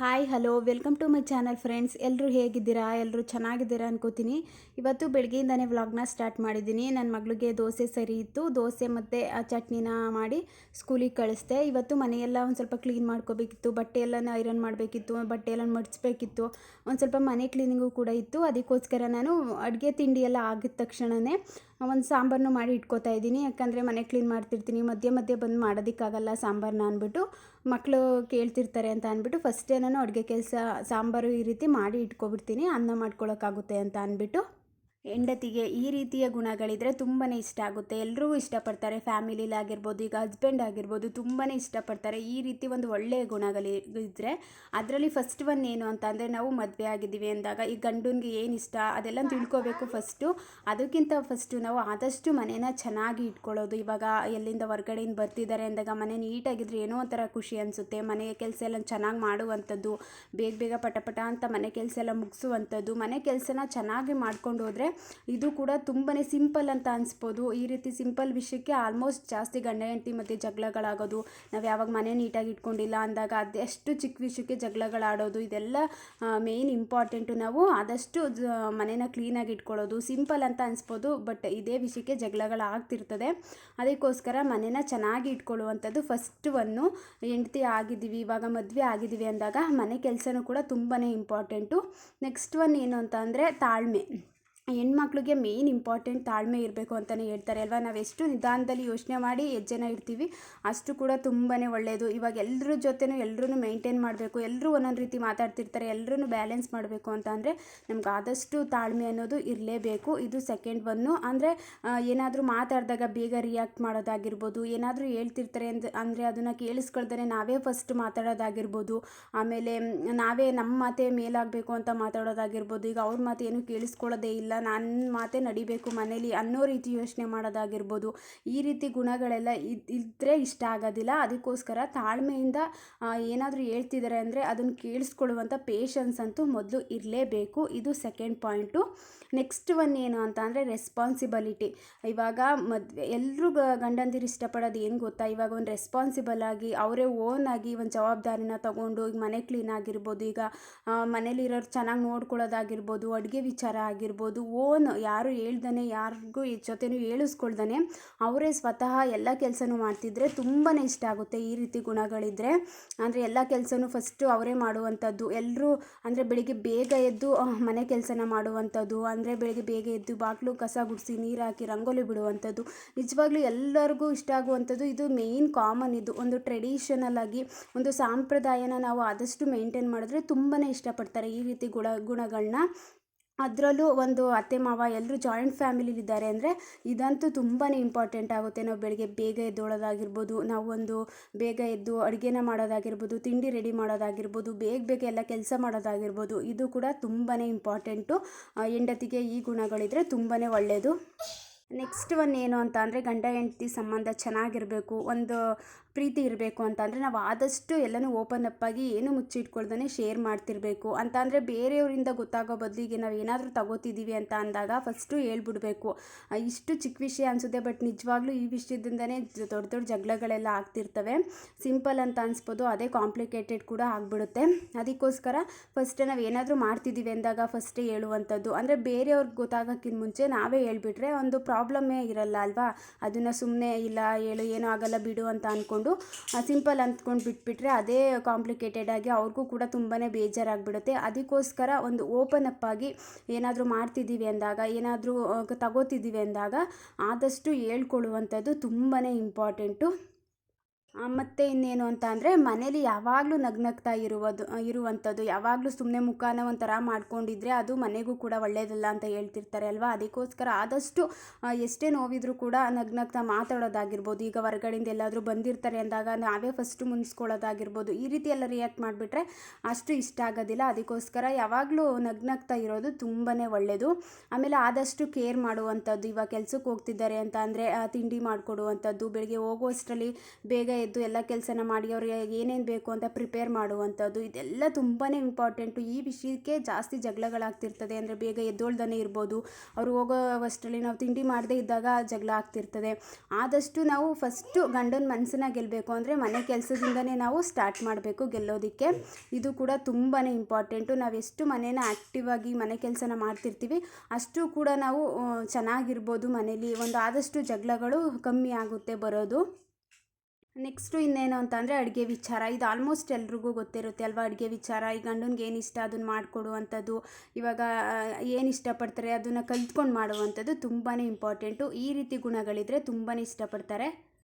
Hi hello welcome to my channel friends ಎಲ್ಲರೂ ಹೇಗಿದ್ದೀರಾ? ಎಲ್ಲರೂ ಚೆನ್ನಾಗಿದ್ದೀರಾ ಅನ್ಕೋತೀನಿ. ಇವತ್ತು ಬೆಳಗ್ಗೆಯಿಂದನೇ ವ್ಲಾಗ್ನ ಸ್ಟಾರ್ಟ್ ಮಾಡಿದ್ದೀನಿ. ನನ್ನ ಮಗಳಿಗೆ ದೋಸೆ ಸರಿ ಇತ್ತು. ದೋಸೆ ಮತ್ತು, ಆ, ಚಟ್ನಿನ ಮಾಡಿ ಸ್ಕೂಲಿಗೆ ಕಳಿಸ್ದೆ. ಇವತ್ತು ಮನೆಯೆಲ್ಲ ಒಂದು ಸ್ವಲ್ಪ ಕ್ಲೀನ್ ಮಾಡ್ಕೋಬೇಕಿತ್ತು. ಬಟ್ಟೆ ಎಲ್ಲ ಐರನ್ ಮಾಡಬೇಕಿತ್ತು. ಬಟ್ಟೆ ಎಲ್ಲ ಮಡಿಸ್ಬೇಕಿತ್ತು ಒಂದು ಸ್ವಲ್ಪ ಮನೆ ಕ್ಲೀನಿಂಗು ಕೂಡ ಇತ್ತು. ಅದಕ್ಕೋಸ್ಕರ ನಾನು ಅಡುಗೆ ತಿಂಡಿ ಎಲ್ಲ ಆಗಿದ ತಕ್ಷಣವೇ ಒಂದು ಸಾಂಬಾರನ್ನು ಮಾಡಿ ಇಟ್ಕೋತಾ ಇದ್ದೀನಿ. ಯಾಕಂದರೆ ಮನೆ ಕ್ಲೀನ್ ಮಾಡ್ತಿರ್ತೀನಿ. ಮಧ್ಯೆ ಮಧ್ಯೆ ಬಂದು ಮಾಡೋದಕ್ಕಾಗಲ್ಲ ಸಾಂಬಾರನ್ನ ಅಂದ್ಬಿಟ್ಟು. ಮಕ್ಕಳು ಕೇಳ್ತಿರ್ತಾರೆ ಅಂತ ಅಂದ್ಬಿಟ್ಟು ಫಸ್ಟೇ ನಾನು ಅಡುಗೆ ಕೆಲಸ ಸಾಂಬಾರು ಈ ರೀತಿ ಮಾಡಿ ಇಟ್ಕೊಬಿಡ್ತೀನಿ. ಅನ್ನ ಮಾಡ್ಕೊಳ್ಳೋಕ್ಕಾಗುತ್ತೆ ಅಂತ ಅಂದ್ಬಿಟ್ಟು. ಹೆಂಡತಿಗೆ ಈ ರೀತಿಯ ಗುಣಗಳಿದ್ರೆ ತುಂಬಾ ಇಷ್ಟ ಆಗುತ್ತೆ. ಎಲ್ಲರೂ ಇಷ್ಟಪಡ್ತಾರೆ. ಫ್ಯಾಮಿಲಿಲಾಗಿರ್ಬೋದು, ಈಗ ಹಸ್ಬೆಂಡ್ ಆಗಿರ್ಬೋದು ತುಂಬಾ ಇಷ್ಟಪಡ್ತಾರೆ. ಈ ರೀತಿ ಒಂದು ಒಳ್ಳೆಯ ಗುಣಗಳಿದ್ರೆ ಅದರಲ್ಲಿ ಫಸ್ಟ್ ಒನ್ ಏನು ಅಂತ ನಾವು ಮದುವೆ ಆಗಿದ್ದೀವಿ ಅಂದಾಗ ಈ ಗಂಡನಿಗೆ ಏನು ಇಷ್ಟ ಅದೆಲ್ಲ ತಿಳ್ಕೊಬೇಕು ಫಸ್ಟು ಅದಕ್ಕಿಂತ ಫಸ್ಟು ನಾವು ಆದಷ್ಟು ಮನೇನ ಚೆನ್ನಾಗಿ ಇಟ್ಕೊಳ್ಳೋದು. ಇವಾಗ ಎಲ್ಲಿಂದ ಹೊರ್ಗಡೆಯಿಂದ ಬರ್ತಿದ್ದಾರೆ ಅಂದಾಗ ಮನೆ ನೀಟಾಗಿದ್ರೆ ಏನೋ ಒಂಥರ ಖುಷಿ ಅನಿಸುತ್ತೆ. ಮನೆಯ ಕೆಲಸ ಎಲ್ಲ ಚೆನ್ನಾಗಿ ಮಾಡುವಂಥದ್ದು, ಬೇಗ ಬೇಗ ಪಟ ಪಟ ಅಂತ ಮನೆ ಕೆಲಸ ಎಲ್ಲ ಮುಗಿಸುವಂಥದ್ದು, ಮನೆ ಕೆಲಸನ ಚೆನ್ನಾಗಿ ಮಾಡ್ಕೊಂಡು ಹೋದರೆ ಇದು ಕೂಡ ತುಂಬಾ ಸಿಂಪಲ್ ಅಂತ ಅನಿಸ್ಬೋದು. ಈ ರೀತಿ ಸಿಂಪಲ್ ವಿಷಯಕ್ಕೆ ಆಲ್ಮೋಸ್ಟ್ ಜಾಸ್ತಿ ಗಂಡ ಹೆಂಡತಿ ಮತ್ತು ಜಗಳಗಳಾಗೋದು, ನಾವು ಯಾವಾಗ ಮನೆ ನೀಟಾಗಿ ಇಟ್ಕೊಂಡಿಲ್ಲ ಅಂದಾಗ ಅದೆಷ್ಟು ಚಿಕ್ಕ ವಿಷಯಕ್ಕೆ ಜಗಳಗಳಾಡೋದು, ಇದೆಲ್ಲ ಮೇಯ್ನ್ ಇಂಪಾರ್ಟೆಂಟು ನಾವು ಆದಷ್ಟು ಮನೇನ ಕ್ಲೀನಾಗಿ ಇಟ್ಕೊಳ್ಳೋದು. ಸಿಂಪಲ್ ಅಂತ ಅನಿಸ್ಬೋದು ಬಟ್ ಇದೇ ವಿಷಯಕ್ಕೆ ಜಗಳಗಳಾಗ್ತಿರ್ತದೆ. ಅದಕ್ಕೋಸ್ಕರ ಮನೇನ ಚೆನ್ನಾಗಿ ಇಟ್ಕೊಳ್ಳುವಂಥದ್ದು ಫಸ್ಟ್ ಒನ್ನು ಹೆಂಡತಿ ಆಗಿದ್ದೀವಿ, ಇವಾಗ ಮದುವೆ ಆಗಿದ್ದೀವಿ ಅಂದಾಗ ಮನೆ ಕೆಲಸನೂ ಕೂಡ ತುಂಬಾ ಇಂಪಾರ್ಟೆಂಟು ನೆಕ್ಸ್ಟ್ ಒನ್ ಏನು ಅಂತ ಅಂದರೆ ತಾಳ್ಮೆ. ಹೆಣ್ಮಕ್ಳಿಗೆ ಮೇಯ್ನ್ ಇಂಪಾರ್ಟೆಂಟ್ ತಾಳ್ಮೆ ಇರಬೇಕು ಅಂತಲೇ ಹೇಳ್ತಾರೆ ಅಲ್ವಾ? ನಾವು ಎಷ್ಟು ನಿಧಾನದಲ್ಲಿ ಯೋಚನೆ ಮಾಡಿ ಹೆಜ್ಜೆನ ಇರ್ತೀವಿ ಅಷ್ಟು ಕೂಡ ತುಂಬಾ ಒಳ್ಳೆಯದು ಇವಾಗ ಎಲ್ಲರ ಜೊತೆನೂ ಎಲ್ಲರೂ ಮೇಂಟೈನ್ ಮಾಡಬೇಕು. ಎಲ್ಲರೂ ಒಂದೊಂದು ರೀತಿ ಮಾತಾಡ್ತಿರ್ತಾರೆ. ಎಲ್ಲರೂ ಬ್ಯಾಲೆನ್ಸ್ ಮಾಡಬೇಕು ಅಂತ ಅಂದರೆ ನಮ್ಗೆ ಆದಷ್ಟು ತಾಳ್ಮೆ ಅನ್ನೋದು ಇರಲೇಬೇಕು. ಇದು ಸೆಕೆಂಡ್ ಒನ್ನು ಅಂದರೆ ಏನಾದರೂ ಮಾತಾಡಿದಾಗ ಬೇಗ ರಿಯಾಕ್ಟ್ ಮಾಡೋದಾಗಿರ್ಬೋದು. ಏನಾದರೂ ಹೇಳ್ತಿರ್ತಾರೆ ಅಂದ, ಅಂದರೆ ಅದನ್ನು ಕೇಳಿಸ್ಕೊಳ್ದೇ ನಾವೇ ಫಸ್ಟ್ ಮಾತಾಡೋದಾಗಿರ್ಬೋದು. ಆಮೇಲೆ, ನಾವೇ ನಮ್ಮ ಮಾತೇ ಮೇಲಾಗಬೇಕು ಅಂತ ಮಾತಾಡೋದಾಗಿರ್ಬೋದು. ಈಗ ಅವ್ರ ಮಾತು ಏನು ಕೇಳಿಸ್ಕೊಳ್ಳೋದೇ ಇಲ್ಲ. ನನ್ನ ಮಾತೇ ನಡಿಬೇಕು ಮನೇಲಿ ಅನ್ನೋ ರೀತಿ ಯೋಚನೆ ಮಾಡೋದಾಗಿರ್ಬೋದು. ಈ ರೀತಿ ಗುಣಗಳೆಲ್ಲ ಇದ್ದರೆ ಇಷ್ಟ ಆಗೋದಿಲ್ಲ. ಅದಕ್ಕೋಸ್ಕರ ತಾಳ್ಮೆಯಿಂದ ಏನಾದರೂ ಹೇಳ್ತಿದ್ದಾರೆ ಅಂದರೆ ಅದನ್ನು ಕೇಳಿಸ್ಕೊಳ್ಳುವಂಥ ಪೇಷನ್ಸ್ ಅಂತೂ ಮೊದಲು ಇರಲೇಬೇಕು. ಇದು ಸೆಕೆಂಡ್ ಪಾಯಿಂಟು ನೆಕ್ಸ್ಟ್ ಒನ್ ಏನು ಅಂತ ಅಂದರೆ ರೆಸ್ಪಾನ್ಸಿಬಲಿಟಿ ಇವಾಗ ಮದುವೆ ಎಲ್ಲರೂ ಗಂಡಂದಿರು ಇಷ್ಟಪಡೋದು ಏನು ಗೊತ್ತಾ? ಇವಾಗ ಒಂದು ರೆಸ್ಪಾನ್ಸಿಬಲ್ ಆಗಿ, ಅವರೇ ಓನ್ ಆಗಿ ಒಂದು ಜವಾಬ್ದಾರಿನ ತಗೊಂಡು ಈಗ ಮನೆ ಕ್ಲೀನ್ ಆಗಿರ್ಬೋದು. ಈಗ ಮನೇಲಿರೋರು ಚೆನ್ನಾಗಿ ನೋಡ್ಕೊಳ್ಳೋದಾಗಿರ್ಬೋದು, ಅಡುಗೆ ವಿಚಾರ ಆಗಿರ್ಬೋದು ಓನ್ ಯಾರು ಹೇಳ್ದಾನೆ, ಯಾರಿಗೂ ಜೊತೆನೂ ಹೇಳಿಸ್ಕೊಳ್ದಾನೆ. ಅವರೇ ಸ್ವತಃ ಎಲ್ಲ ಕೆಲಸನೂ ಮಾಡ್ತಿದ್ರೆ ತುಂಬಾ ಇಷ್ಟ ಆಗುತ್ತೆ ಈ ರೀತಿ ಗುಣಗಳಿದ್ದರೆ ಅಂದರೆ ಎಲ್ಲ ಕೆಲಸನೂ ಫಸ್ಟು ಅವರೇ ಮಾಡುವಂಥದ್ದು. ಎಲ್ಲರೂ ಅಂದರೆ ಬೆಳಿಗ್ಗೆ ಬೇಗ ಎದ್ದು ಮನೆ ಕೆಲಸನ ಮಾಡುವಂಥದ್ದು. ಅಂದರೆ ಬೆಳಗ್ಗೆ ಬೇಗ ಎದ್ದು ಬಾಗಿಲು ಕಸ ಗುಡಿಸಿ, ನೀರು ಹಾಕಿ, ರಂಗೋಲಿ ಬಿಡುವಂಥದ್ದು. ನಿಜವಾಗ್ಲೂ ಎಲ್ಲರಿಗೂ ಇಷ್ಟ ಆಗುವಂಥದ್ದು ಇದು ಮೇಯ್ನ್ ಕಾಮನ್ ಇದು. ಒಂದು ಟ್ರೆಡಿಷನಲ್ ಆಗಿ ಒಂದು ಸಾಂಪ್ರದಾಯನ ನಾವು ಆದಷ್ಟು ಮೇಂಟೈನ್ ಮಾಡಿದ್ರೆ ತುಂಬಾ ಇಷ್ಟಪಡ್ತಾರೆ ಈ ರೀತಿ ಗುಣ ಗುಣಗಳನ್ನ ಅದರಲ್ಲೂ ಒಂದು ಅತ್ತೆ ಮಾವ ಎಲ್ಲರೂ ಜಾಯಿಂಟ್ ಫ್ಯಾಮಿಲಿಲಿದ್ದಾರೆ ಅಂದರೆ ಇದಂತೂ ತುಂಬಾ ಇಂಪಾರ್ಟೆಂಟ್ ಆಗುತ್ತೆ. ನಾವು ಬೆಳಗ್ಗೆ ಬೇಗ ಎದ್ದೋಳೋದಾಗಿರ್ಬೋದು, ನಾವು ಒಂದು ಬೇಗ ಎದ್ದು ಅಡುಗೆನ ಮಾಡೋದಾಗಿರ್ಬೋದು, ತಿಂಡಿ ರೆಡಿ ಮಾಡೋದಾಗಿರ್ಬೋದು, ಬೇಗ ಬೇಗ ಎಲ್ಲ ಕೆಲಸ ಮಾಡೋದಾಗಿರ್ಬೋದು, ಇದು ಕೂಡ ತುಂಬಾ ಇಂಪಾರ್ಟೆಂಟು ಹೆಂಡತಿಗೆ ಈ ಗುಣಗಳಿದ್ರೆ ತುಂಬಾ ಒಳ್ಳೆಯದು ನೆಕ್ಸ್ಟ್ ಒನ್ ಏನು ಅಂತ ಅಂದರೆ ಗಂಡ, ಹೆಂಡತಿ ಸಂಬಂಧ ಚೆನ್ನಾಗಿರಬೇಕು, ಒಂದು ಪ್ರೀತಿ ಇರಬೇಕು ಅಂತ ಅಂದರೆ ನಾವು ಆದಷ್ಟು ಎಲ್ಲನೂ ಓಪನ್ ಅಪ್ ಆಗಿ ಏನು ಮುಚ್ಚಿಟ್ಕೊಳ್ದೇ ಶೇರ್ ಮಾಡ್ತಿರಬೇಕು. ಅಂತ ಅಂದರೆ ಬೇರೆಯವರಿಂದ ಗೊತ್ತಾಗೋ ಬದಲಿಗೆ ನಾವು ಏನಾದರೂ ತಗೋತಿದ್ದೀವಿ ಅಂತ ಅಂದಾಗ ಫಸ್ಟು ಹೇಳ್ಬಿಡ್ಬೇಕು. ಇಷ್ಟು ಚಿಕ್ಕ ವಿಷಯ ಅನಿಸುತ್ತೆ ಬಟ್ ನಿಜವಾಗ್ಲೂ ಈ ವಿಷಯದಿಂದನೇ ದೊಡ್ಡ ದೊಡ್ಡ ಜಗಳಗಳೆಲ್ಲ ಆಗ್ತಿರ್ತವೆ. ಸಿಂಪಲ್ ಅಂತ ಅನಿಸ್ಬೋದು, ಅದೇ ಕಾಂಪ್ಲಿಕೇಟೆಡ್ ಕೂಡ ಆಗಿಬಿಡುತ್ತೆ. ಅದಕ್ಕೋಸ್ಕರ ಫಸ್ಟ್ ನಾವು ಏನಾದರೂ ಮಾಡ್ತಿದ್ದೀವಿ ಅಂದಾಗ ಫಸ್ಟೇ ಹೇಳುವಂಥದ್ದು ಅಂದರೆ ಬೇರೆಯವ್ರಿಗೆ ಗೊತ್ತಾಗೋಕ್ಕಿಂತ ಮುಂಚೆ ನಾವೇ ಹೇಳ್ಬಿಟ್ರೆ ಒಂದು ಪ್ರಾಬ್ಲಮ್ಮೇ ಇರಲ್ಲ ಅಲ್ವಾ? ಅದನ್ನು ಸುಮ್ಮನೆ ಇಲ್ಲ, ಹೇಳು, ಏನೂ ಆಗಲ್ಲ ಬಿಡು ಅಂತ ಅಂದ್ಕೊಂಡು ಸಿಂಪಲ್ ಅಂದ್ಕೊಂಡು ಬಿಟ್ಬಿಟ್ರೆ ಅದೇ ಕಾಂಪ್ಲಿಕೇಟೆಡ್ ಆಗಿ ಅವ್ರಿಗೂ ಕೂಡ ತುಂಬಾ ಬೇಜಾರಾಗಿಬಿಡುತ್ತೆ. ಅದಕ್ಕೋಸ್ಕರ ಒಂದು ಓಪನ್ ಅಪ್ ಆಗಿ ಏನಾದರೂ ಮಾಡ್ತಿದ್ದೀವಿ ಅಂದಾಗ, ಏನಾದರೂ ತಗೋತಿದ್ದೀವಿ ಅಂದಾಗ ಆದಷ್ಟು ಹೇಳ್ಕೊಳ್ಳುವಂಥದ್ದು ತುಂಬಾ ಇಂಪಾರ್ಟೆಂಟು ಮತ್ತು ಇನ್ನೇನು ಅಂತ ಅಂದರೆ ಮನೇಲಿ ಯಾವಾಗಲೂ ನಗ್ನಗ್ತಾ ಇರುವುದು ಇರುವಂಥದ್ದು, ಯಾವಾಗಲೂ ಸುಮ್ಮನೆ ಮುಖಾನ ಒಂಥರ ಮಾಡ್ಕೊಂಡಿದ್ರೆ ಅದು ಮನೆಗೂ ಕೂಡ ಒಳ್ಳೆಯದಲ್ಲ ಅಂತ ಹೇಳ್ತಿರ್ತಾರೆ ಅಲ್ವಾ? ಅದಕ್ಕೋಸ್ಕರ ಆದಷ್ಟು ಎಷ್ಟೇ ನೋವಿದ್ರೂ ಕೂಡ ನಗ್ನಗ್ತಾ ಮಾತಾಡೋದಾಗಿರ್ಬೋದು, ಈಗ ಹೊರಗಡೆಯಿಂದ ಎಲ್ಲಾದರೂ ಬಂದಿರ್ತಾರೆ ಅಂದಾಗ ನಾವೇ ಫಸ್ಟು ಮುನ್ಸ್ಕೊಳ್ಳೋದಾಗಿರ್ಬೋದು, ಈ ರೀತಿ ಎಲ್ಲ ರಿಯಾಕ್ಟ್ ಮಾಡಿಬಿಟ್ರೆ ಅಷ್ಟು ಇಷ್ಟ ಆಗೋದಿಲ್ಲ. ಅದಕ್ಕೋಸ್ಕರ ಯಾವಾಗಲೂ ನಗ್ನಗ್ತಾ ಇರೋದು ತುಂಬಾ ಒಳ್ಳೆಯದು ಆಮೇಲೆ ಆದಷ್ಟು ಕೇರ್ ಮಾಡುವಂಥದ್ದು, ಇವಾಗ ಕೆಲಸಕ್ಕೆ ಹೋಗ್ತಿದ್ದಾರೆ ಅಂತ ಅಂದರೆ ತಿಂಡಿ ಮಾಡಿಕೊಡುವಂಥದ್ದು, ಬೆಳಗ್ಗೆ ಹೋಗುವಷ್ಟರಲ್ಲಿ ಬೇಗ ಎದ್ದು ಎಲ್ಲ ಕೆಲಸನ ಮಾಡಿ ಅವ್ರಿಗೆ ಏನೇನು ಬೇಕು ಅಂತ ಪ್ರಿಪೇರ್ ಮಾಡುವಂಥದ್ದು, ಇದೆಲ್ಲ ತುಂಬಾ ಇಂಪಾರ್ಟೆಂಟು ಈ ವಿಷಯಕ್ಕೆ ಜಾಸ್ತಿ ಜಗಳಗಳಾಗ್ತಿರ್ತದೆ ಅಂದರೆ ಬೇಗ ಎದ್ದೋಳ್ದೇ ಇರ್ಬೋದು, ಅವ್ರು ಹೋಗೋ ಅಷ್ಟರಲ್ಲಿ ನಾವು ತಿಂಡಿ ಮಾಡದೇ ಇದ್ದಾಗ ಜಗಳ ಆಗ್ತಿರ್ತದೆ. ಆದಷ್ಟು ನಾವು ಫಸ್ಟು ಗಂಡನ ಮನಸ್ಸನ್ನ ಗೆಲ್ಲಬೇಕು ಅಂದರೆ ಮನೆ ಕೆಲಸದಿಂದನೇ ನಾವು ಸ್ಟಾರ್ಟ್ ಮಾಡಬೇಕು ಗೆಲ್ಲೋದಕ್ಕೆ. ಇದು ಕೂಡ ತುಂಬಾ ಇಂಪಾರ್ಟೆಂಟು ನಾವು ಎಷ್ಟು ಮನೇನ ಆ್ಯಕ್ಟಿವ್ ಆಗಿ ಮನೆ ಕೆಲಸನ ಮಾಡ್ತಿರ್ತೀವಿ, ಅಷ್ಟು ಕೂಡ ನಾವು ಚೆನ್ನಾಗಿರ್ಬೋದು ಮನೇಲಿ. ಒಂದು ಆದಷ್ಟು ಜಗಳಗಳು ಕಮ್ಮಿ ಆಗುತ್ತೆ ಬರೋದು. ನೆಕ್ಸ್ಟು ಇನ್ನೇನು ಅಂತ ಅಂದರೆ ಅಡುಗೆ ವಿಚಾರ. ಇದು ಆಲ್ಮೋಸ್ಟ್ ಎಲ್ರಿಗೂ ಗೊತ್ತಿರುತ್ತೆ ಅಲ್ವಾ? ಅಡುಗೆ ವಿಚಾರ. ಈ ಗಂಡನಿಗೆ ಏನು ಇಷ್ಟ ಅದನ್ನು ಮಾಡಿಕೊಡುವಂಥದ್ದು, ಇವಾಗ ಏನು ಇಷ್ಟಪಡ್ತಾರೆ ಅದನ್ನು ಕಲ್ತ್ಕೊಂಡು ಮಾಡುವಂಥದ್ದು ತುಂಬಾ ಇಂಪಾರ್ಟೆಂಟು ಈ ರೀತಿ ಗುಣಗಳಿದ್ರೆ ತುಂಬಾ ಇಷ್ಟಪಡ್ತಾರೆ.